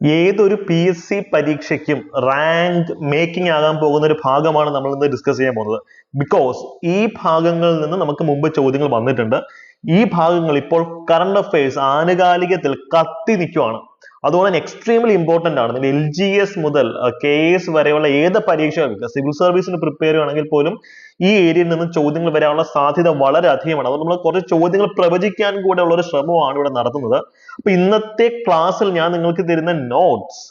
ഏതൊരു P S C പരീക്ഷയ്ക്കും rank making ആകാൻ പോകുന്ന ഒരു ഭാഗമാണ് നമ്മൾ ഇന്ന് ഡിസ്കസ് ചെയ്യാൻ പോകുന്നത്. ബിക്കോസ് ഈ ഭാഗങ്ങളിൽ നിന്ന് നമുക്ക് മുമ്പ് ചോദ്യങ്ങൾ വന്നിട്ടുണ്ട്. ഈ ഭാഗങ്ങൾ ഇപ്പോൾ കറണ്ട് അഫയേഴ്സ് ആനുകാലികത്തിൽ കത്തി നിൽക്കുവാണ്. അതുകൊണ്ട് തന്നെ എക്സ്ട്രീംലി ഇമ്പോർട്ടന്റ് ആണ്. എൽ ജി എസ് മുതൽ കെ എസ് വരെയുള്ള ഏത് പരീക്ഷകൾക്ക് സിവിൽ സർവീസിന് പ്രിപ്പയർ ചെയ്യുകയാണെങ്കിൽ പോലും ഈ ഏരിയയിൽ നിന്ന് ചോദ്യങ്ങൾ വരാനുള്ള സാധ്യത വളരെ അധികമാണ്. അതുകൊണ്ട് നമ്മൾ കുറച്ച് ചോദ്യങ്ങൾ പ്രവചിക്കാൻ കൂടെ ഉള്ള ഒരു ശ്രമമാണ് ഇവിടെ നടത്തുന്നത്. അപ്പൊ ഇന്നത്തെ ക്ലാസ്സിൽ ഞാൻ നിങ്ങൾക്ക് തരുന്ന നോട്ട്സ്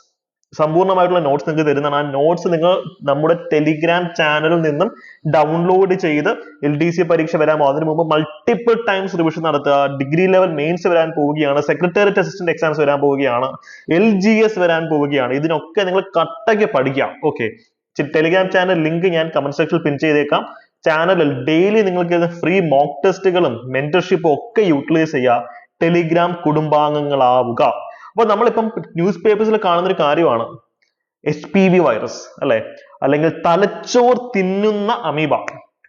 സമ്പൂർണമായിട്ടുള്ള നോട്ട്സ് നിങ്ങൾക്ക് തരുന്നതാണ്. ആ നോട്ട്സ് നിങ്ങൾ നമ്മുടെ ടെലിഗ്രാം ചാനലിൽ നിന്നും ഡൗൺലോഡ് ചെയ്ത് എൽ ഡി സി പരീക്ഷ വരാമോ? അതിനു മുമ്പ് മൾട്ടിപ്പിൾ ടൈംസ് റിവിഷൻ നടത്തുക. ഡിഗ്രി ലെവൽ മെയിൻസ് വരാൻ പോവുകയാണ്. സെക്രട്ടേറിയറ്റ് അസിസ്റ്റന്റ് എക്സാംസ് വരാൻ പോവുകയാണ്. എൽ ജി എസ് വരാൻ പോവുകയാണ്. ഇതിനൊക്കെ നിങ്ങൾ കട്ടയ്ക്ക് പഠിക്കാം ഓക്കെ ടെലിഗ്രാം ചാനൽ ലിങ്ക് ഞാൻ കമന്റ് സെക്ഷനിൽ പിൻ ചെയ്തേക്കാം. ചാനലിൽ ഡെയിലി നിങ്ങൾക്ക് ഫ്രീ മോക്ക് ടെസ്റ്റുകളും മെന്റർഷിപ്പും ഒക്കെ യൂട്ടിലൈസ് ചെയ്യുക. ടെലിഗ്രാം കുടുംബാംഗങ്ങളാവുക. അപ്പൊ നമ്മളിപ്പം ന്യൂസ് പേപ്പേഴ്സിൽ കാണുന്ന ഒരു കാര്യമാണ് എച്ച് പി വി വൈറസ് അല്ലെ? അല്ലെങ്കിൽ തലച്ചോർ തിന്നുന്ന അമീബ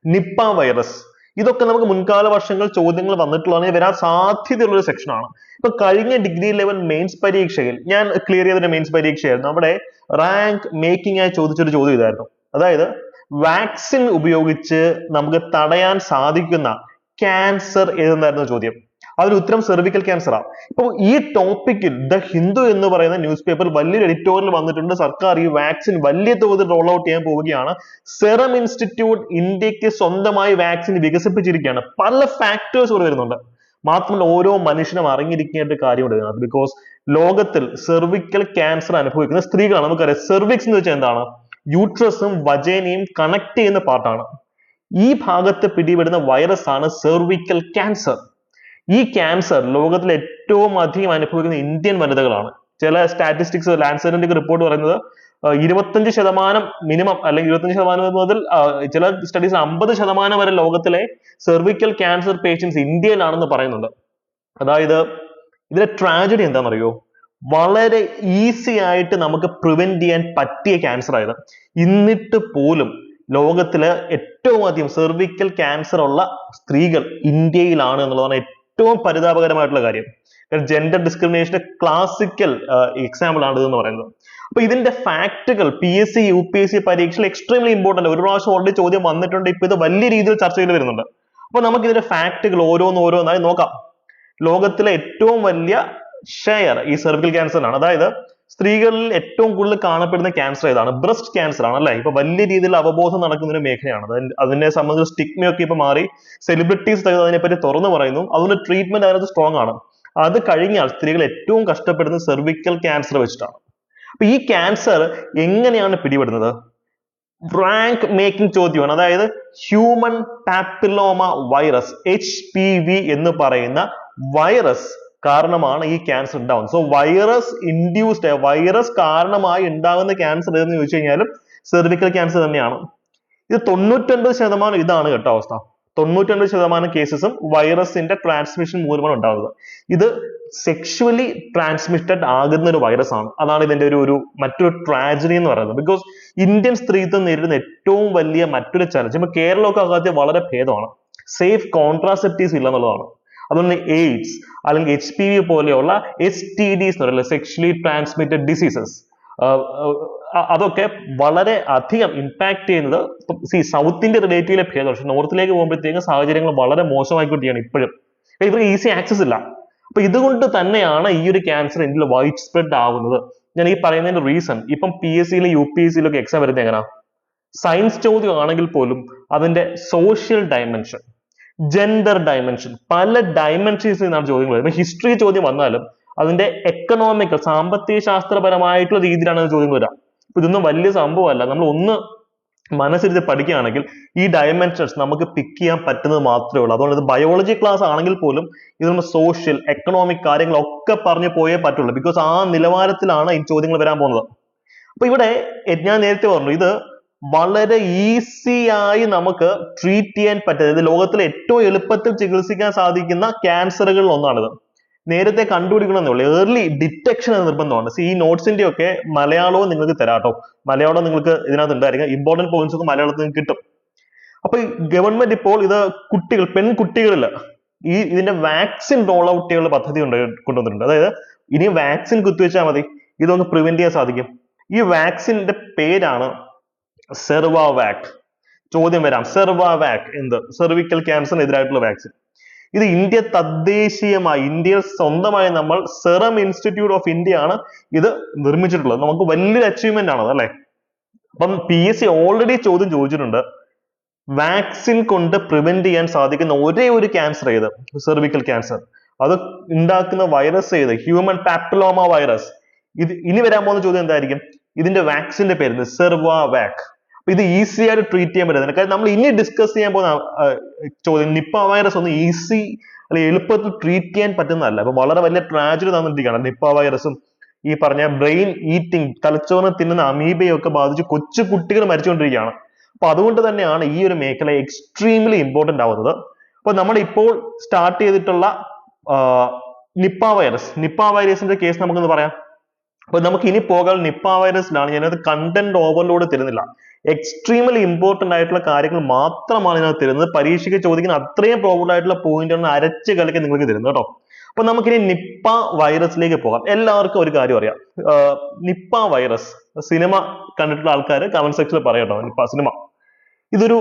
നിപ്പ വൈറസ് ഇതൊക്കെ നമുക്ക് മുൻകാല വർഷങ്ങൾ ചോദ്യങ്ങൾ വന്നിട്ടുള്ളതാണ്. വരാൻ സാധ്യതയുള്ള ഒരു സെക്ഷൻ ആണ്. ഇപ്പൊ കഴിഞ്ഞ ഡിഗ്രി ലെവൽ മെയിൻസ് പരീക്ഷയിൽ ഞാൻ ക്ലിയർ ചെയ്തൊരു മെയിൻസ് പരീക്ഷയായിരുന്നു. അവിടെ റാങ്ക് മേക്കിംഗ് ആയി ചോദിച്ചൊരു ചോദ്യം ഇതായിരുന്നു. അതായത് വാക്സിൻ ഉപയോഗിച്ച് നമുക്ക് തടയാൻ സാധിക്കുന്ന ക്യാൻസർ ഏതെന്നായിരുന്നു ചോദ്യം. അതിന് ഉത്തരം സെർവിക്കൽ ക്യാൻസർ ആണ് ഇപ്പൊ ഈ ടോപ്പിക്കിൽ ദ ഹിന്ദു എന്ന് പറയുന്ന ന്യൂസ് പേപ്പർ വലിയൊരു എഡിറ്റോറിയൽ വന്നിട്ടുണ്ട്. സർക്കാർ ഈ വാക്സിൻ വലിയ തോതിൽ റോൾ ഔട്ട് ചെയ്യാൻ പോവുകയാണ്. സെറം ഇൻസ്റ്റിറ്റ്യൂട്ട് ഇന്ത്യയ്ക്ക് സ്വന്തമായി വാക്സിൻ വികസിപ്പിച്ചിരിക്കുകയാണ്. പല ഫാക്ടേഴ്സ് ഇവിടെ വരുന്നുണ്ട്. മാത്രമല്ല ഓരോ മനുഷ്യനും അറിഞ്ഞിരിക്കേണ്ട കാര്യമുണ്ട് ഇതിനകത്ത് ബിക്കോസ് ലോകത്തിൽ സെർവിക്കൽ ക്യാൻസർ അനുഭവിക്കുന്ന സ്ത്രീകളാണ്. നമുക്കറിയാം. സെർവിക്സ് എന്ന് വെച്ചാൽ എന്താണ്? യൂട്രസും വജേനയും കണക്ട് ചെയ്യുന്ന പാർട്ടാണ് ഈ ഭാഗത്ത് പിടിപെടുന്ന വൈറസ് ആണ് സെർവിക്കൽ ക്യാൻസർ ഈ ക്യാൻസർ ലോകത്തിൽ ഏറ്റവും അധികം അനുഭവിക്കുന്ന ഇന്ത്യൻ വനിതകളാണ്. ചില സ്റ്റാറ്റിസ്റ്റിക്സ് ലാൻസറിന്റെ റിപ്പോർട്ട് പറയുന്നത് ഇരുപത്തഞ്ച് ശതമാനം മിനിമം അല്ലെങ്കിൽ ഇരുപത്തഞ്ച് ശതമാനം മുതൽ ചില സ്റ്റഡീസ് അമ്പത് ശതമാനം വരെ ലോകത്തിലെ സെർവിക്കൽ ക്യാൻസർ പേഷ്യൻസ് ഇന്ത്യയിലാണെന്ന് പറയുന്നുണ്ട്. അതായത് ഇതിലെ ട്രാജഡി എന്താണെന്നറിയോ? വളരെ ഈസി ആയിട്ട് നമുക്ക് പ്രിവെന്റ് ചെയ്യാൻ പറ്റിയ ക്യാൻസർ ആയത് എന്നിട്ട് പോലും ലോകത്തിലെ ഏറ്റവും അധികം സെർവിക്കൽ ക്യാൻസർ ഉള്ള സ്ത്രീകൾ ഇന്ത്യയിലാണ് എന്നുള്ളതാണ് ഏറ്റവും പരിതാപകരമായിട്ടുള്ള കാര്യം. ജെൻഡർ ഡിസ്ക്രിമിനേഷന്റെ ക്ലാസിക്കൽ എക്സാമ്പിൾ ആണ് ഇതെന്ന് പറയുന്നത്. അപ്പൊ ഇതിന്റെ ഫാക്ടുകൾ P S C U P S C പരീക്ഷയിൽ എക്സ്ട്രീംലി ഇമ്പോർട്ടന്റ് ഒരു പ്രാവശ്യം ഓൾറെഡി ചോദ്യം വന്നിട്ടുണ്ട്. ഇപ്പൊ ഇത് വലിയ രീതിയിൽ ചർച്ച ചെയ്ത് വരുന്നുണ്ട്. അപ്പൊ നമുക്ക് ഇതിന്റെ ഫാക്ടുകൾ ഓരോന്ന് ഓരോന്നായി നോക്കാം. ലോകത്തിലെ ഏറ്റവും വലിയ ഷെയർ ഈ സെർവിക്കൽ ക്യാൻസറിനാണ് അതായത് സ്ത്രീകളിൽ ഏറ്റവും കൂടുതൽ കാണപ്പെടുന്ന ക്യാൻസർ ഏതാണ്? ബ്രസ്റ്റ് ക്യാൻസർ ആണ് അല്ലെ? ഇപ്പൊ വലിയ രീതിയിൽ അവബോധം നടക്കുന്ന ഒരു മേഖലയാണ്. അതിന് സംബന്ധിച്ച് സ്റ്റിഗ്മയൊക്കെ ഇപ്പൊ മാറി. സെലിബ്രിറ്റീസ് അതിനെപ്പറ്റി തുറന്നു പറയുന്നു. അതുകൊണ്ട് ട്രീറ്റ്മെന്റ് അതിനകത്ത് സ്ട്രോങ് ആണ്. അത് കഴിഞ്ഞാൽ സ്ത്രീകൾ ഏറ്റവും കഷ്ടപ്പെടുന്നത് സെർവിക്കൽ ക്യാൻസർ വെച്ചിട്ടാണ്. അപ്പൊ ഈ ക്യാൻസർ എങ്ങനെയാണ് പിടിപെടുന്നത്? റാങ്ക് മേക്കിംഗ് ചോദ്യമാണ്. അതായത് human papilloma virus H P V എന്ന് പറയുന്ന വൈറസ് കാരണമാണ് ഈ ക്യാൻസർ ഉണ്ടാവുന്നത്. സോ വൈറസ് ഇൻഡ്യൂസ്ഡ് വൈറസ് കാരണമായി ഉണ്ടാകുന്ന ക്യാൻസർ ഏതെന്ന് ചോദിച്ചു കഴിഞ്ഞാലും സെർവിക്കൽ ക്യാൻസർ തന്നെയാണ്. ഇത് തൊണ്ണൂറ്റൊൻപത് ശതമാനം ഇതാണ് കേട്ടോ അവസ്ഥ. തൊണ്ണൂറ്റൊൻപത് ശതമാനം കേസസും വൈറസിന്റെ ട്രാൻസ്മിഷൻ മൂലമാണ് ഉണ്ടാകുന്നത് ഇത് സെക്ഷുവലി ട്രാൻസ്മിറ്റഡ് ആകുന്ന ഒരു വൈറസ് ആണ്. അതാണ് ഇതിന്റെ ഒരു ഒരു മറ്റൊരു ട്രാജഡി എന്ന് പറയുന്നത്. ബിക്കോസ് ഇന്ത്യൻ സ്ത്രീത്വം നേരിടുന്ന ഏറ്റവും വലിയ മറ്റൊരു ചലഞ്ച് ഇപ്പോ കേരളമൊക്കെ അകത്തെ വളരെ ഭേദമാണ്. സേഫ് കോൺട്രാസെപ്റ്റീവ്സ് ഇല്ല എന്നുള്ളതാണ് അതുകൊണ്ട് എയ്ഡ്സ് അല്ലെങ്കിൽ എച്ച് പി വി പോലെയുള്ള എസ് ടി ഡിസ് എന്ന് പറയുന്നത് സെക്ഷലി ട്രാൻസ്മിറ്റഡ് ഡിസീസസ് അതൊക്കെ വളരെ അധികം ഇമ്പാക്ട് ചെയ്യുന്നത് സി സൗത്തിന്റെ റിലേറ്റീവിലെ ഭേദം. പക്ഷെ നോർത്തിലേക്ക് പോകുമ്പോഴത്തേക്കും സാഹചര്യങ്ങൾ വളരെ മോശമായിക്കൊണ്ടിരിക്കുകയാണ് ഇപ്പോഴും. ഇവർക്ക് ഈസി ആക്സസ് ഇല്ല. അപ്പൊ ഇതുകൊണ്ട് തന്നെയാണ് ഈ ഒരു ക്യാൻസർ ഇന്ത്യയിൽ വൈഡ് സ്പ്രെഡ് ആവുന്നത്. ഞാൻ ഈ പറയുന്നതിന്റെ റീസൺ ഇപ്പം പി എസ് സിയിലും യു പി എസ് സിയിലൊക്കെ എക്സാം വരുന്നത് എങ്ങനെയാ? സയൻസ് ചോദ്യം ആണെങ്കിൽ പോലും അതിന്റെ സോഷ്യൽ ഡയമെൻഷൻ ജെൻഡർ ഡയമെൻഷൻ പല ഡയമെൻഷൻസിൽ നിന്നാണ് ചോദ്യങ്ങൾ വരുന്നത്. ഹിസ്റ്ററി ചോദ്യം വന്നാലും അതിന്റെ എക്കണോമിക്കൽ സാമ്പത്തിക ശാസ്ത്രപരമായിട്ടുള്ള രീതിയിലാണ് ചോദ്യം വരിക ഇതൊന്നും വലിയ സംഭവമല്ല. നമ്മൾ ഒന്ന് മനസ്സിരുത്തി പഠിക്കുകയാണെങ്കിൽ ഈ ഡയമെൻഷൻസ് നമുക്ക് പിക്ക് ചെയ്യാൻ പറ്റുന്നത് മാത്രമേ ഉള്ളൂ. അതുകൊണ്ട് ഇത് ബയോളജി ക്ലാസ് ആണെങ്കിൽ പോലും ഇത് നമ്മൾ സോഷ്യൽ എക്കണോമിക് കാര്യങ്ങളൊക്കെ പറഞ്ഞു പോയേ പറ്റുള്ളൂ. ബിക്കോസ് ആ നിലവാരത്തിലാണ് ഈ ചോദ്യങ്ങൾ വരാൻ പോകുന്നത്. അപ്പൊ ഇവിടെ ഞാൻ നേരത്തെ പറഞ്ഞു ഇത് വളരെ ഈസി ആയി നമുക്ക് ട്രീറ്റ് ചെയ്യാൻ പറ്റുന്നത്. ലോകത്തിലെ ഏറ്റവും എളുപ്പത്തിൽ ചികിത്സിക്കാൻ സാധിക്കുന്ന ക്യാൻസറുകളിൽ ഒന്നാണിത്. നേരത്തെ കണ്ടുപിടിക്കണമെന്നേ ഉള്ളൂ ഏർലി ഡിറ്റക്ഷൻ എന്ന നിർബന്ധമാണ്. ഈ നോട്ട്സിന്റെ ഒക്കെ മലയാളവും നിങ്ങൾക്ക് തരാട്ടോ. മലയാളം നിങ്ങൾക്ക് ഇതിനകത്ത് ഉണ്ടായിരിക്കും. ഇമ്പോർട്ടന്റ് പോയിന്റ്സ് ഒക്കെ മലയാളത്തിൽ നിങ്ങൾക്ക് കിട്ടും. അപ്പൊ ഗവൺമെന്റ് ഇപ്പോൾ ഇത് കുട്ടികൾ പെൺകുട്ടികളിൽ ഈ ഇതിന്റെ വാക്സിൻ റോൾ ഔട്ട് ചെയ്യാനുള്ള പദ്ധതി ഉണ്ട് കൊണ്ടുവന്നിട്ടുണ്ട്. അതായത് ഇനി വാക്സിൻ കുത്തിവെച്ചാൽ മതി. ഇതൊന്ന് പ്രിവെന്റ് ചെയ്യാൻ സാധിക്കും. ഈ വാക്സിന്റെ പേരാണ് സെർവാവാക് ചോദ്യം വരാം. സെർവാവാക് എന്ത്? സെർവിക്കൽ ക്യാൻസറിനെതിരായിട്ടുള്ള വാക്സിൻ ഇത് ഇന്ത്യ തദ്ദേശീയമായി ഇന്ത്യയിൽ സ്വന്തമായി നമ്മൾ സെറം ഇൻസ്റ്റിറ്റ്യൂട്ട് ഓഫ് ഇന്ത്യ ആണ് ഇത് നിർമ്മിച്ചിട്ടുള്ളത്. നമുക്ക് വലിയൊരു അച്ചീവ്മെന്റ് ആണത് അല്ലെ? അപ്പം പി എസ് സി ഓൾറെഡി ചോദ്യം ചോദിച്ചിട്ടുണ്ട്. വാക്സിൻ കൊണ്ട് പ്രിവെന്റ് ചെയ്യാൻ സാധിക്കുന്ന ഒരേ ഒരു ക്യാൻസർ ഏത്? സെർവിക്കൽ ക്യാൻസർ അത് ഉണ്ടാക്കുന്ന വൈറസ് ഏത്? ഹ്യൂമൻ പാപ്പിലോമ വൈറസ് ഇത് ഇനി വരാൻ പോകുന്ന ചോദ്യം എന്തായിരിക്കും? ഇതിന്റെ വാക്സിന്റെ പേര് സെർവാവാക് അപ്പൊ ഇത് ഈസി ആയിട്ട് ട്രീറ്റ് ചെയ്യാൻ പറ്റുന്നത് കാര്യം നമ്മൾ ഇനി ഡിസ്കസ് ചെയ്യാൻ പോകുന്ന ചോദ്യം നിപ്പ വൈറസ് ഒന്ന് ഈസി അല്ലെങ്കിൽ എളുപ്പത്തിൽ ട്രീറ്റ് ചെയ്യാൻ പറ്റുന്നതല്ല. അപ്പൊ വളരെ വലിയ ട്രാജഡി തന്നിരിക്കുകയാണ് നിപ്പ വൈറസും ഈ പറഞ്ഞ ബ്രെയിൻ ഈറ്റിംഗ് തലച്ചോറിനെ തിന്നുന്ന അമീബയൊക്കെ ബാധിച്ച് കൊച്ചു കുട്ടികൾ മരിച്ചുകൊണ്ടിരിക്കുകയാണ്. അപ്പൊ അതുകൊണ്ട് തന്നെയാണ് ഈ ഒരു മേഖല എക്സ്ട്രീംലി ഇമ്പോർട്ടന്റ് ആവുന്നത്. അപ്പൊ നമ്മൾ ഇപ്പോൾ സ്റ്റാർട്ട് ചെയ്തിട്ടുള്ള നിപ്പ വൈറസ് നിപ്പ വൈറസിന്റെ കേസ് നമുക്കൊന്ന് പറയാം. അപ്പൊ നമുക്ക് ഇനി പോകാൻ നിപ്പ വൈറസിലാണ് ഞാനത് കണ്ടന്റ് ഓവർലോഡ് തരുന്നില്ല. എക്സ്ട്രീമലി ഇമ്പോർട്ടന്റ് ആയിട്ടുള്ള കാര്യങ്ങൾ മാത്രമാണ് ഇതിനകത്ത് തരുന്നത്. പരീക്ഷയ്ക്ക് ചോദിക്കുന്ന അത്രയും പ്രോബ്ലം ആയിട്ടുള്ള പോയിന്റാണ് അരച്ച് കളിക്ക് നിങ്ങൾക്ക് തരുന്നത് കേട്ടോ. അപ്പൊ നമുക്കിനി നിപ്പ വൈറസിലേക്ക് പോകാം. എല്ലാവർക്കും ഒരു കാര്യം അറിയാം. നിപ്പ വൈറസ് സിനിമ കണ്ടിട്ടുള്ള ആൾക്കാർ കമന്റ് സെക്ഷനിൽ പറയട്ടോ നിപ്പ സിനിമ ഇതൊരു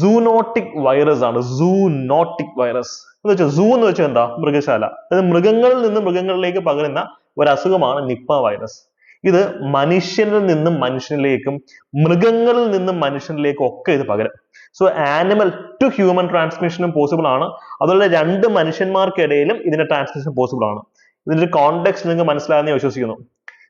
സൂനോട്ടിക് വൈറസ് ആണ്. സൂനോട്ടിക് വൈറസ് എന്ന് വെച്ചാൽ സൂ എന്ന് വെച്ചാൽ എന്താ? മൃഗശാല. അതായത് മൃഗങ്ങളിൽ നിന്ന് മൃഗങ്ങളിലേക്ക് പകരുന്ന ഒരു അസുഖമാണ് നിപ്പ വൈറസ് ഇത് മനുഷ്യനിൽ നിന്നും മനുഷ്യനിലേക്കും മൃഗങ്ങളിൽ നിന്നും മനുഷ്യനിലേക്കും ഒക്കെ ഇത് പകരും. സോ ആനിമൽ ടു ഹ്യൂമൻ ട്രാൻസ്മിഷനും പോസിബിൾ ആണ്. അതുപോലെ രണ്ട് മനുഷ്യന്മാർക്കിടയിലും ഇതിന്റെ ട്രാൻസ്മിഷൻ പോസിബിൾ ആണ്. ഇതിന്റെ കോണ്ടെക്സ്റ്റ് നിങ്ങൾക്ക് മനസ്സിലാകുന്ന ഞാൻ വിശ്വസിക്കുന്നു.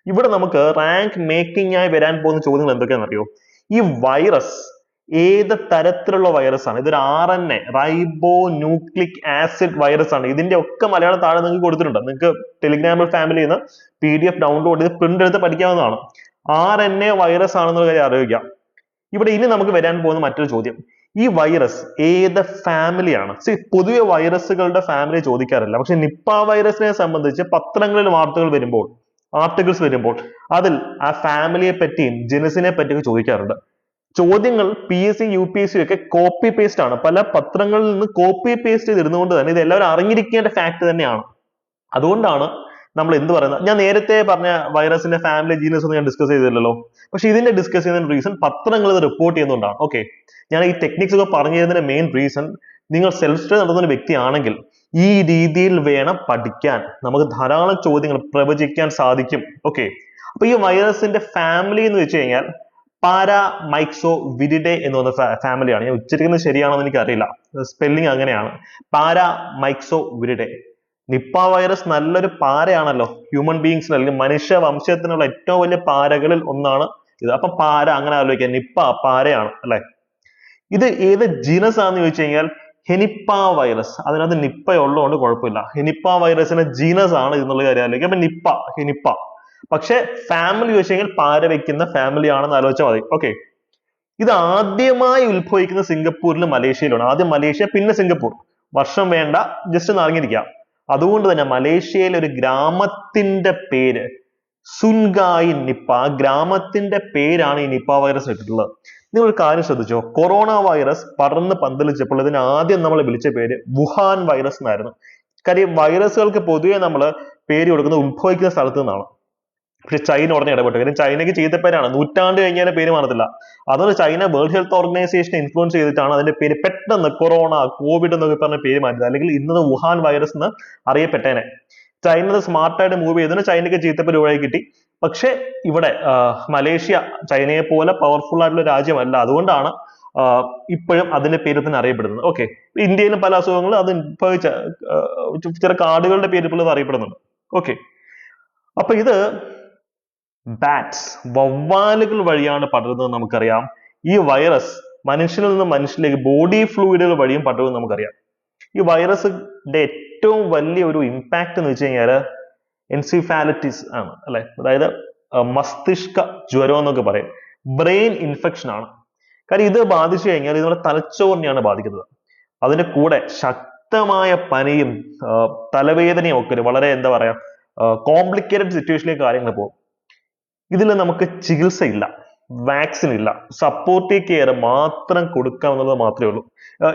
ഇവിടെ നമുക്ക് റാങ്ക് മേക്കിംഗ് ആയി വരാൻ പോകുന്ന ചോദ്യങ്ങൾ എന്തൊക്കെയാണെന്ന് അറിയോ ഈ വൈറസ് ഏത് തരത്തിലുള്ള വൈറസ് ആണ്? ഇതൊരു R N A ribonucleic acid virus ആണ്. ഇതിന്റെ ഒക്കെ മലയാളം താഴെ നിങ്ങൾക്ക് കൊടുത്തിട്ടുണ്ട്. നിങ്ങൾക്ക് ടെലിഗ്രാമിൽ ഫാമിലിയിൽ നിന്ന് പി ഡി എഫ് ഡൗൺലോഡ് ചെയ്ത് പ്രിന്റ് എടുത്ത് പഠിക്കാവുന്നതാണ്. ആർ എൻ എ വൈറസ് ആണെന്നുള്ള കാര്യം അറിയിക്കുക ഇവിടെ ഇനി നമുക്ക് വരാൻ പോകുന്ന മറ്റൊരു ചോദ്യം. ഈ വൈറസ് ഏത് ഫാമിലിയാണ് സി പൊതുവെ വൈറസുകളുടെ ഫാമിലി ചോദിക്കാറില്ല. പക്ഷെ നിപ്പ വൈറസിനെ സംബന്ധിച്ച് പത്രങ്ങളിൽ വാർത്തകൾ വരുമ്പോൾ ആർട്ടിക്കിൾസ് വരുമ്പോൾ അതിൽ ആ ഫാമിലിയെ പറ്റിയും ജനസിനെ പറ്റിയൊക്കെ ചോദിക്കാറുണ്ട്. ചോദ്യങ്ങൾ P S C U P S C ഒക്കെ കോപ്പി പേസ്റ്റ് ആണ്. പല പത്രങ്ങളിൽ നിന്ന് കോപ്പി പേസ്റ്റ് ചെയ്തിരുന്നുകൊണ്ട് തന്നെ ഇത് എല്ലാവരും അറിഞ്ഞിരിക്കേണ്ട ഫാക്ട് തന്നെയാണ്. അതുകൊണ്ടാണ് നമ്മൾ എന്ത് പറയുന്നത്? ഞാൻ നേരത്തെ പറഞ്ഞ വൈറസിന്റെ ഫാമിലി ജീനസ് ഒന്നും ഞാൻ ഡിസ്കസ് ചെയ്തില്ലല്ലോ. പക്ഷെ ഇതിന്റെ ഡിസ്കസ് ചെയ്യുന്ന റീസൺ പത്രങ്ങൾ ഇത് റിപ്പോർട്ട് ചെയ്യുന്നതുകൊണ്ടാണ്. ഓക്കെ ഞാൻ ഈ ടെക്നിക്സ് ഒക്കെ പറഞ്ഞു തരുന്നതിന്റെ മെയിൻ റീസൺ നിങ്ങൾ സെൽഫ് സ്റ്റഡി നടത്തുന്ന വ്യക്തിയാണെങ്കിൽ ഈ രീതിയിൽ വേണം പഠിക്കാൻ. നമുക്ക് ധാരാളം ചോദ്യങ്ങൾ പ്രവചിക്കാൻ സാധിക്കും. ഓക്കെ അപ്പൊ ഈ വൈറസിന്റെ ഫാമിലി എന്ന് വെച്ച് കഴിഞ്ഞാൽ പാരാ മൈക്സോ വിരിഡെ എന്ന് പറഞ്ഞ ഫാമിലിയാണ് ഞാൻ ഉച്ചരിക്കുന്നത് ശരിയാണോ എന്ന് എനിക്കറിയില്ല. സ്പെല്ലിംഗ് അങ്ങനെയാണ്. പാരാമൈക്സോ വിരിഡെ നിപ്പ വൈറസ് നല്ലൊരു പാരയാണല്ലോ. ഹ്യൂമൻ ബീങ്സിന് അല്ലെങ്കിൽ മനുഷ്യ വംശത്തിനുള്ള ഏറ്റവും വലിയ പാരകളിൽ ഒന്നാണ് ഇത്. അപ്പൊ പാര അങ്ങനെ ആലോചിക്കുക നിപ്പ പാരയാണ് അല്ലെ? ഇത് ഏത് ജീനസ് ആണെന്ന് ചോദിച്ചു കഴിഞ്ഞാൽ ഹെനിപ്പ വൈറസ് അതിനകത്ത് നിപ്പ ഉള്ളതുകൊണ്ട് കുഴപ്പമില്ല. ഹെനിപ്പ വൈറസിന്റെ ജീനസ് ആണ് എന്നുള്ള കാര്യം ആലോചിക്കുക അപ്പൊ നിപ്പ ഹെനിപ്പ. പക്ഷെ ഫാമിലി ചോദിച്ചെങ്കിൽ പാര വെക്കുന്ന ഫാമിലി ആണെന്ന് ആലോചിച്ചാൽ മതി. ഓക്കെ ഇത് ആദ്യമായി ഉത്ഭവിക്കുന്ന സിംഗപ്പൂരിലും മലേഷ്യയിലാണ് ആദ്യം മലേഷ്യ പിന്നെ സിംഗപ്പൂർ. വർഷം വേണ്ട ജസ്റ്റ് ഒന്ന് അറിഞ്ഞിരിക്കാം. അതുകൊണ്ട് തന്നെ മലേഷ്യയിലെ ഒരു ഗ്രാമത്തിന്റെ പേര് സുൻഗായി നിപ്പ. ഗ്രാമത്തിന്റെ പേരാണ് ഈ നിപ്പ വൈറസ് ഇട്ടിട്ടുള്ളത്. നിങ്ങൾ ഒരു കാര്യം ശ്രദ്ധിച്ചോ? കൊറോണ വൈറസ് പടർന്ന് പന്തലിച്ചപ്പോൾ ഇതിന് ആദ്യം നമ്മൾ വിളിച്ച പേര് വുഹാൻ വൈറസ് എന്നായിരുന്നു. കാര്യം വൈറസുകൾക്ക് പൊതുവെ നമ്മൾ പേര് കൊടുക്കുന്നത് ഉത്ഭവിക്കുന്ന സ്ഥലത്ത് നിന്നാണ്. പക്ഷെ ചൈന ഉടനെ ഇടപെട്ടു. കാര്യം ചൈനയ്ക്ക് ചെയ്തപ്പേരാണ് നൂറ്റാണ്ട് കഴിഞ്ഞാൽ പേര് മാറത്തില്ല. അതുകൊണ്ട് China World Health Organisation influence ചെയ്തിട്ടാണ് അതിന്റെ പേര് പെട്ടെന്ന് കൊറോണ കോവിഡ് എന്നൊക്കെ പറഞ്ഞ പേര് മാറ്റിയത്. അല്ലെങ്കിൽ ഇന്നത് വുഹാൻ വൈറസ് എന്ന് അറിയപ്പെട്ടേനെ. ചൈന സ്മാർട്ടായിട്ട് മൂവ് ചെയ്തതിന് ചൈനയ്ക്ക് ചീത്തപ്പേര് ഒഴിവായി കിട്ടി. പക്ഷേ ഇവിടെ മലേഷ്യ ചൈനയെ പോലെ പവർഫുൾ ആയിട്ടുള്ള രാജ്യമല്ല. അതുകൊണ്ടാണ് ഇപ്പോഴും അതിന്റെ പേര് തന്നെ അറിയപ്പെടുന്നത്. ഓക്കെ ഇന്ത്യയിലും പല അസുഖങ്ങളും അത് ചില കാടുകളുടെ പേര് പോലും അറിയപ്പെടുന്നുണ്ട്. ഓക്കെ അപ്പൊ ഇത് ബാറ്റ്സ് വവ്വാലുകൾ വഴിയാണ് പടരുന്നത് നമുക്കറിയാം. ഈ വൈറസ് മനുഷ്യനിൽ നിന്ന് മനുഷ്യരിലേക്ക് ബോഡി ഫ്ലൂയിഡുകൾ വഴിയും പടരുമെന്ന് നമുക്കറിയാം. ഈ വൈറസിന്റെ ഏറ്റവും വലിയ ഒരു ഇമ്പാക്ട് എന്ന് വെച്ച് കഴിഞ്ഞാൽ എൻസിഫാലിറ്റിസ് ആണ് അല്ലെ? അതായത് മസ്തിഷ്ക ജ്വരം എന്നൊക്കെ പറയും. ബ്രെയിൻ ഇൻഫെക്ഷൻ ആണ്. കാര്യം ഇത് ബാധിച്ചു കഴിഞ്ഞാൽ ഇത് നമ്മുടെ തലച്ചോറിനെയാണ് ബാധിക്കുന്നത്. അതിന്റെ കൂടെ ശക്തമായ പനിയും തലവേദനയും ഒക്കെ വളരെ എന്താ പറയാ കോംപ്ലിക്കേറ്റഡ് സിറ്റുവേഷനിലേക്ക് കാര്യങ്ങൾ പോകും. ഇതിൽ നമുക്ക് ചികിത്സയില്ല വാക്സിൻ ഇല്ല. സപ്പോർട്ടീവ് കെയർ മാത്രം കൊടുക്കാമെന്നുള്ളത് മാത്രമേ ഉള്ളൂ.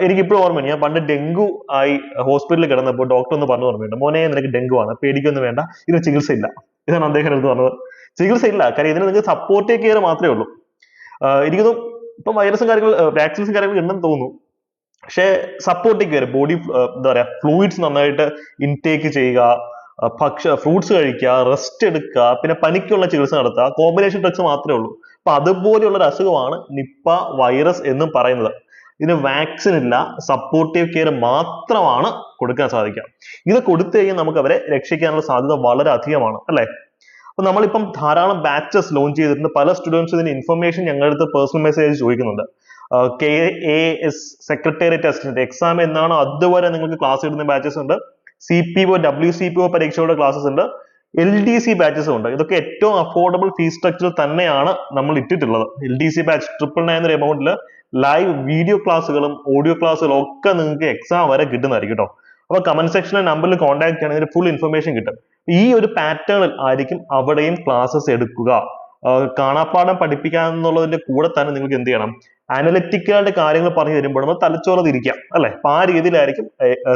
എനിക്കിപ്പോഴും ഓർമ്മയുണ്ട്. ഞാൻ പണ്ട് ഡെങ്കു ആയി ഹോസ്പിറ്റലിൽ കിടന്നപ്പോൾ ഡോക്ടർ ഒന്ന് പറഞ്ഞു ഓർമ്മയുണ്ട് മോനെ നിനക്ക് ഡെങ്കു ആണ്. പേടിക്കൊന്നും വേണ്ട. ഇതിന് ചികിത്സയില്ല ഇതാണ് അദ്ദേഹം എടുത്ത് പറഞ്ഞത്. ചികിത്സയില്ല കാര്യം ഇതിന് നിങ്ങൾക്ക് സപ്പോർട്ടീവ് കെയർ മാത്രമേ ഉള്ളൂ. എനിക്കൊന്നും ഇപ്പം വൈറസും കാര്യങ്ങൾ വാക്സിൻസും കാര്യങ്ങൾ ഉണ്ടെന്ന് തോന്നുന്നു. പക്ഷേ സപ്പോർട്ടീവ് കെയർ ബോഡി എന്താ പറയാ ഫ്ലൂയിഡ്സ് നന്നായിട്ട് ഇൻടേക്ക് ചെയ്യുക ഭക്ഷ ഫ്രൂട്ട്സ് കഴിക്കുക റെസ്റ്റ് എടുക്കുക പിന്നെ പനിക്കുള്ള ചികിത്സ നടത്തുക കോമ്പിനേഷൻ ഡ്രഗ്സ് മാത്രമേ ഉള്ളൂ. അപ്പൊ അതുപോലെയുള്ള ഒരു അസുഖമാണ് നിപ്പ വൈറസ് എന്നും പറയുന്നത്. ഇതിന് വാക്സിൻ ഇല്ല സപ്പോർട്ടീവ് കെയർ മാത്രമാണ് കൊടുക്കാൻ സാധിക്കുക. ഇത് കൊടുത്തു കഴിഞ്ഞാൽ നമുക്ക് അവരെ രക്ഷിക്കാനുള്ള സാധ്യത വളരെ അധികമാണ് അല്ലെ? അപ്പൊ നമ്മളിപ്പം ധാരാളം ബാച്ചസ് ലോഞ്ച് ചെയ്തിട്ടുണ്ട്. പല സ്റ്റുഡൻസ് ഇതിന് ഇൻഫർമേഷൻ ഞങ്ങളുടെ അടുത്ത് പേഴ്സണൽ മെസ്സേജ് ചോദിക്കുന്നുണ്ട്. K A S secretariat assistant exam എന്നാണ് അതുവരെ നിങ്ങൾക്ക് ക്ലാസ് ഇടുന്ന ബാച്ചസ് ഉണ്ട്. C P O W C P O പരീക്ഷയുടെ ക്ലാസ്സസ് ഉണ്ട്. എൽ ഡി സി ബാച്ചസും ഉണ്ട്. ഇതൊക്കെ ഏറ്റവും അഫോർഡബിൾ ഫീസ് സ്ട്രക്ചർ തന്നെയാണ് നമ്മൾ ഇട്ടിട്ടുള്ളത്. L D C batch triple nine എന്നൊരു എമൗണ്ടിൽ ലൈവ് വീഡിയോ ക്ലാസ്സുകളും ഓഡിയോ ക്ലാസ്സുകളും ഒക്കെ നിങ്ങൾക്ക് എക്സാം വരെ കിട്ടുന്നതായിരിക്കും കേട്ടോ അപ്പൊ കമന്റ് സെക്ഷനിലെ നമ്പറിൽ കോൺടാക്ട് ചെയ്യണമെങ്കിൽ ഫുൾ ഇൻഫർമേഷൻ കിട്ടും. ഈ ഒരു പാറ്റേണിൽ ആയിരിക്കും അവിടെയും ക്ലാസ്സസ് എടുക്കുക. കാണാപ്പാഠം പഠിപ്പിക്കുക എന്നുള്ളതിന്റെ കൂടെ തന്നെ നിങ്ങൾക്ക് എന്ത് ചെയ്യണം? അനലിറ്റിക്കലായിട്ട് കാര്യങ്ങൾ പറഞ്ഞു തരുമ്പോൾ നമ്മൾ തലച്ചോറ് തിരിക്കാം അല്ലെ? അപ്പൊ ആ രീതിയിലായിരിക്കും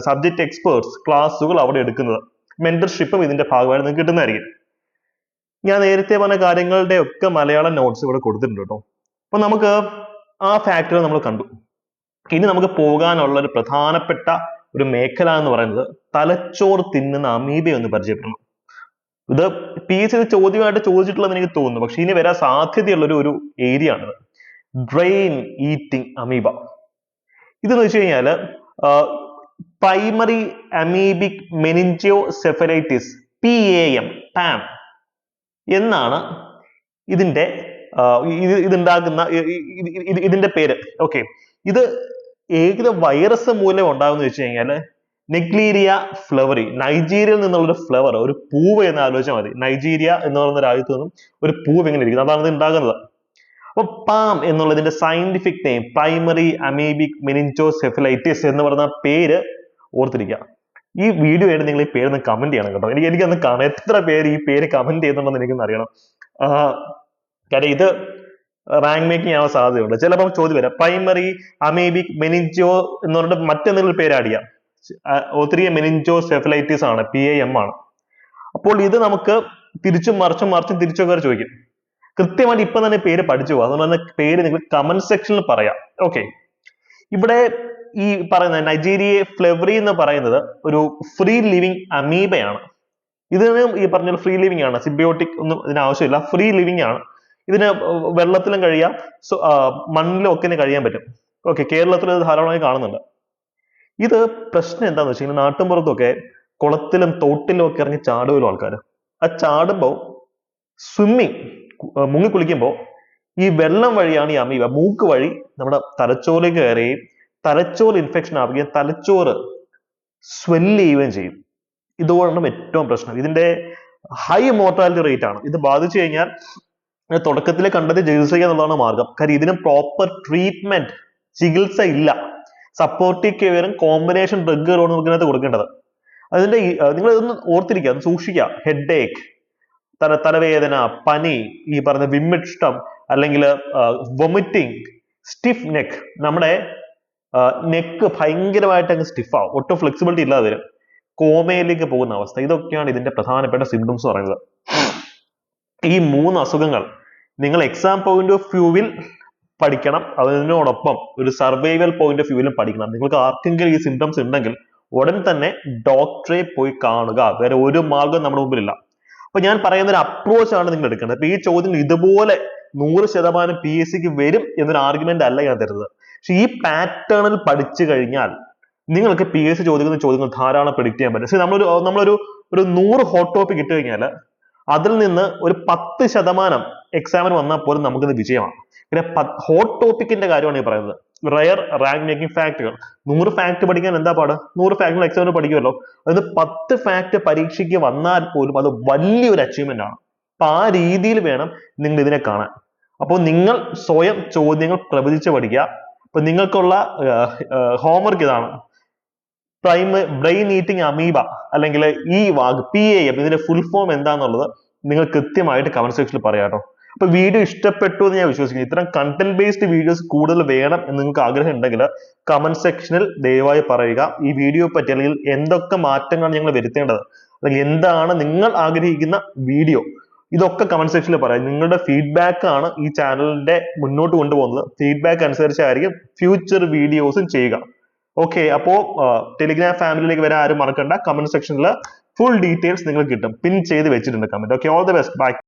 സബ്ജക്ട് എക്സ്പേർട്സ് ക്ലാസ്സുകൾ അവിടെ എടുക്കുന്നത്. മെന്റർഷിപ്പും ഇതിന്റെ ഭാഗമായിട്ട് നിങ്ങൾക്ക് കിട്ടുന്നതായിരിക്കും. ഞാൻ നേരത്തെ പറഞ്ഞ കാര്യങ്ങളുടെ ഒക്കെ മലയാളം നോട്ട്സ് ഇവിടെ കൊടുത്തിട്ടുണ്ട് കേട്ടോ. അപ്പൊ നമുക്ക് ആ ഫാക്ടർ നമ്മൾ കണ്ടു. ഇനി നമുക്ക് പോകാനുള്ള ഒരു പ്രധാനപ്പെട്ട ഒരു മേഖല എന്ന് പറയുന്നത് തലച്ചോറ് തിന്നുന്ന അമീബയെ ഒന്ന് പരിചയപ്പെടണം ഇത് പി എസ് ചോദ്യമായിട്ട് ചോദിച്ചിട്ടുള്ളതെന്ന് എനിക്ക് തോന്നുന്നു. പക്ഷെ ഇനി വരാൻ സാധ്യതയുള്ള ഒരു ഒരു ഏരിയ ആണിത് ബ്രെയിൻ ഈറ്റിംഗ് അമീബ ഇതെന്ന് വെച്ച് കഴിഞ്ഞാൽ primary amoebic meningoencephalitis P A M PAM എന്നാണ് ഇതിന്റെ ഇത് ഇതുണ്ടാക്കുന്ന ഇ- ഇ- ഇ- ഇത് ഇതിന്റെ പേര്. ഓക്കെ ഇത് ഏത് വൈറസ് മൂലം ഉണ്ടാകുന്ന വെച്ച് കഴിഞ്ഞാൽ നെഗ്ലീരിയ ഫ്ലവറി നൈജീരിയയിൽ നിന്നുള്ള ഒരു ഫ്ലവർ ഒരു പൂവ് എന്ന് ആലോചിച്ചാൽ മതി. നൈജീരിയ എന്ന് പറയുന്ന രാജ്യത്ത് നിന്നും ഒരു പൂവ് എങ്ങനെ ഇരിക്കുന്നത് അതാണ് ഇത് ഉണ്ടാകുന്നത്. അപ്പൊ പാം എന്നുള്ളതിന്റെ scientific name primary amoebic meningoencephalitis എന്ന് പറഞ്ഞ പേര് ഓർത്തിരിക്കുക. ഈ വീഡിയോ ആയിട്ട് നിങ്ങൾ ഈ പേര് ഒന്ന് കമന്റ് ചെയ്യണം കേട്ടോ. എനിക്ക് എനിക്കൊന്ന് കാണാം. എത്ര പേര് ഈ പേര് കമന്റ് ചെയ്യുന്നുണ്ടെന്ന് എനിക്കൊന്ന് അറിയണം. കാര്യം ഇത് റാങ്ക് മേക്കിംഗ് ആവാൻ സാധ്യതയുണ്ട്. ചിലപ്പോൾ ചോദ്യം വരാം. പ്രൈമറി അമീബിക് മെനിഞ്ചോ എന്ന് പറഞ്ഞിട്ട് മറ്റെന്തെങ്കിലും പേര് ആഡ് ചെയ്യാം ഒത്തിരി മെനിഞ്ചോ സെഫലൈറ്റിസ് ആണ്. പി എ എം ആണ്. അപ്പോൾ ഇത് നമുക്ക് തിരിച്ചും മറിച്ചും മറിച്ചും തിരിച്ചൊക്കെ ചോദിക്കും. കൃത്യമായിട്ട് ഇപ്പൊ തന്നെ പേര് പഠിച്ചു പോകും. അതുകൊണ്ട് തന്നെ പേര് നിങ്ങൾ കമന്റ് സെക്ഷനിൽ പറയാം. ഓക്കെ ഇവിടെ ഈ പറയുന്ന നൈജീരിയ ഫ്ലെവറി എന്ന് പറയുന്നത് ഒരു ഫ്രീ ലിവിങ് അമീബയാണ് ഇതിന് ഈ പറഞ്ഞ ഫ്രീ ലിവിങ് ആണ്. സിബിയോട്ടിക് ഒന്നും ഇതിന് ആവശ്യമില്ല. ഫ്രീ ലിവിങ് ആണ്. ഇതിന് വെള്ളത്തിലും കഴിയാം. മണ്ണിലും ഒക്കെ കഴിയാൻ പറ്റും. ഓക്കെ കേരളത്തിൽ ഇത് ധാരാളമായി കാണുന്നുണ്ട്. ഇത് പ്രശ്നം എന്താന്ന് വെച്ച് കഴിഞ്ഞാൽ നാട്ടുമ്പുറത്തൊക്കെ കുളത്തിലും തോട്ടിലും ഒക്കെ ഇറങ്ങി ചാടുമല്ലോ ആൾക്കാർ ആ ചാടുമ്പോൾ സ്വിമ്മിങ് മുങ്ങി കുളിക്കുമ്പോൾ ഈ വെള്ളം വഴിയാണ് ഈ അമീബ. മൂക്ക് വഴി നമ്മുടെ തലച്ചോറിലേക്ക് കയറുകയും തലച്ചോറ് ഇൻഫെക്ഷൻ ആവുകയും തലച്ചോറ് സ്വെല്ല് ചെയ്യുകയും ചെയ്യും. ഇതുകൊണ്ടാണ് ഏറ്റവും പ്രശ്നം. ഇതിന്റെ ഹൈ മോർട്ടാലിറ്റി റേറ്റ് ആണ്. ഇത് ബാധിച്ചു കഴിഞ്ഞാൽ തുടക്കത്തിലെ കണ്ടെത്തി ചികിത്സിക്കുക എന്നുള്ളതാണ് മാർഗം. കാര്യം ഇതിന് പ്രോപ്പർ ട്രീറ്റ്മെന്റ് ചികിത്സ ഇല്ല. സപ്പോർട്ടീവ് കെയറും കോമ്പിനേഷൻ ഡ്രഗുകളാണ് നമുക്ക് കൊടുക്കേണ്ടത്. അതിന്റെ നിങ്ങൾ ഇതൊന്ന് ഓർത്തിരിക്കുക സൂക്ഷിക്കുക. ഹെഡ് ഏക്ക് തല തലവേദന പനി ഈ പറഞ്ഞ വിമ്മിഷ്ടം അല്ലെങ്കിൽ വൊമിറ്റിംഗ് സ്റ്റിഫ് നെക്ക് നമ്മുടെ നെക്ക് ഭയങ്കരമായിട്ട് അങ്ങ് സ്റ്റിഫ് ആവും. ഒട്ടും ഫ്ലെക്സിബിലിറ്റി ഇല്ലാതെ വരും. കോമയിലേക്ക് പോകുന്ന അവസ്ഥ. ഇതൊക്കെയാണ് ഇതിന്റെ പ്രധാനപ്പെട്ട സിംറ്റംസ് പറയുന്നത്. ഈ മൂന്ന് അസുഖങ്ങൾ നിങ്ങൾ എക്സാം പോയിന്റ് ഓഫ് വ്യൂവിൽ പഠിക്കണം. അതിനോടൊപ്പം ഒരു സർവൈവൽ പോയിന്റ് ഓഫ് വ്യൂവിലും പഠിക്കണം. നിങ്ങൾക്ക് ആർക്കെങ്കിലും ഈ സിംറ്റംസ് ഉണ്ടെങ്കിൽ ഉടൻ തന്നെ ഡോക്ടറെ പോയി കാണുക. വേറെ ഒരു മാർഗം നമ്മുടെ മുമ്പിലില്ല. അപ്പൊ ഞാൻ പറയുന്ന ഒരു അപ്രോച്ച് ആണ് നിങ്ങൾ എടുക്കേണ്ടത്. അപ്പൊ ഈ ചോദ്യം ഇതുപോലെ നൂറ് ശതമാനം എസ് സിക്ക് വരും എന്നൊരു ആർഗ്യുമെന്റ് അല്ല ഞാൻ തരുന്നത്. പക്ഷെ ഈ പാറ്റേണിൽ പഠിച്ചു കഴിഞ്ഞാൽ നിങ്ങൾക്ക് സി ചോദിക്കുന്ന ചോദ്യങ്ങൾ ധാരാളം predict ചെയ്യാൻ പറ്റും. നമ്മളൊരു നമ്മളൊരു ഒരു നൂറ് ഹോട്ട് ടോപ്പിക് ഇട്ട് കഴിഞ്ഞാൽ അതിൽ നിന്ന് ഒരു പത്ത് ശതമാനം എക്സാമിന് വന്നാൽ പോലും നമുക്കിത് വിജയമാണ് പിന്നെ ഹോട്ട് ടോപ്പിക്കിന്റെ കാര്യമാണ് ഈ പറയുന്നത്. റയർ റാങ്ക് മേക്കിംഗ് ഫാക്ടുകൾ നൂറ് ഫാക്ട് പഠിക്കാൻ എന്താ പാട്? നൂറ് ഫാക്ടുകൾ എക്സാമിന് പഠിക്കുമല്ലോ. അതായത് പത്ത് ഫാക്ട് പരീക്ഷയ്ക്ക് വന്നാൽ പോലും അത് വലിയൊരു അച്ചീവ്മെന്റ് ആണ്. അപ്പൊ ആ രീതിയിൽ വേണം നിങ്ങൾ ഇതിനെ കാണാൻ. അപ്പോൾ നിങ്ങൾ സ്വയം ചോദ്യങ്ങൾ പ്രവചിച്ച് പഠിക്കുക. അപ്പൊ നിങ്ങൾക്കുള്ള ഹോംവർക്ക് ഇതാണ്. പ്രൈമ ബ്രെയിൻ ഈറ്റിംഗ് അമീബ അല്ലെങ്കിൽ ഈ വാഗ് പി എ എം ഇതിന്റെ ഫുൾ ഫോം എന്താന്നുള്ളത് നിങ്ങൾ കൃത്യമായിട്ട് കമന്റ് സെക്ഷനിൽ പറയാം കേട്ടോ. അപ്പൊ വീഡിയോ ഇഷ്ടപ്പെട്ടു എന്ന് ഞാൻ വിശ്വസിക്കുന്നു. ഇത്തരം കണ്ടന്റ് ബേസ്ഡ് വീഡിയോസ് കൂടുതൽ വേണം എന്ന് നിങ്ങൾക്ക് ആഗ്രഹം ഉണ്ടെങ്കിൽ കമന്റ് സെക്ഷനിൽ ദയവായി പറയുക. ഈ വീഡിയോ പറ്റി അല്ലെങ്കിൽ എന്തൊക്കെ മാറ്റങ്ങളാണ് ഞങ്ങൾ വരുത്തേണ്ടത്? അല്ലെങ്കിൽ എന്താണ് നിങ്ങൾ ആഗ്രഹിക്കുന്ന വീഡിയോ ഇതൊക്കെ കമന്റ് സെക്ഷനിൽ പറയാം. നിങ്ങളുടെ ഫീഡ്ബാക്ക് ആണ് ഈ ചാനലിന്റെ മുന്നോട്ട് കൊണ്ടുപോകുന്നത്. ഫീഡ്ബാക്ക് അനുസരിച്ചായിരിക്കും ഫ്യൂച്ചർ വീഡിയോസും ചെയ്യുക. ഓക്കെ അപ്പോ ടെലിഗ്രാം ഫാമിലിയിലേക്ക് വരാൻ ആരും മറക്കണ്ട. കമന്റ് സെക്ഷനിൽ ഫുൾ ഡീറ്റെയിൽസ് നിങ്ങൾക്ക് കിട്ടും. പിൻ ചെയ്ത് വെച്ചിട്ടുണ്ട് comment okay all the best bye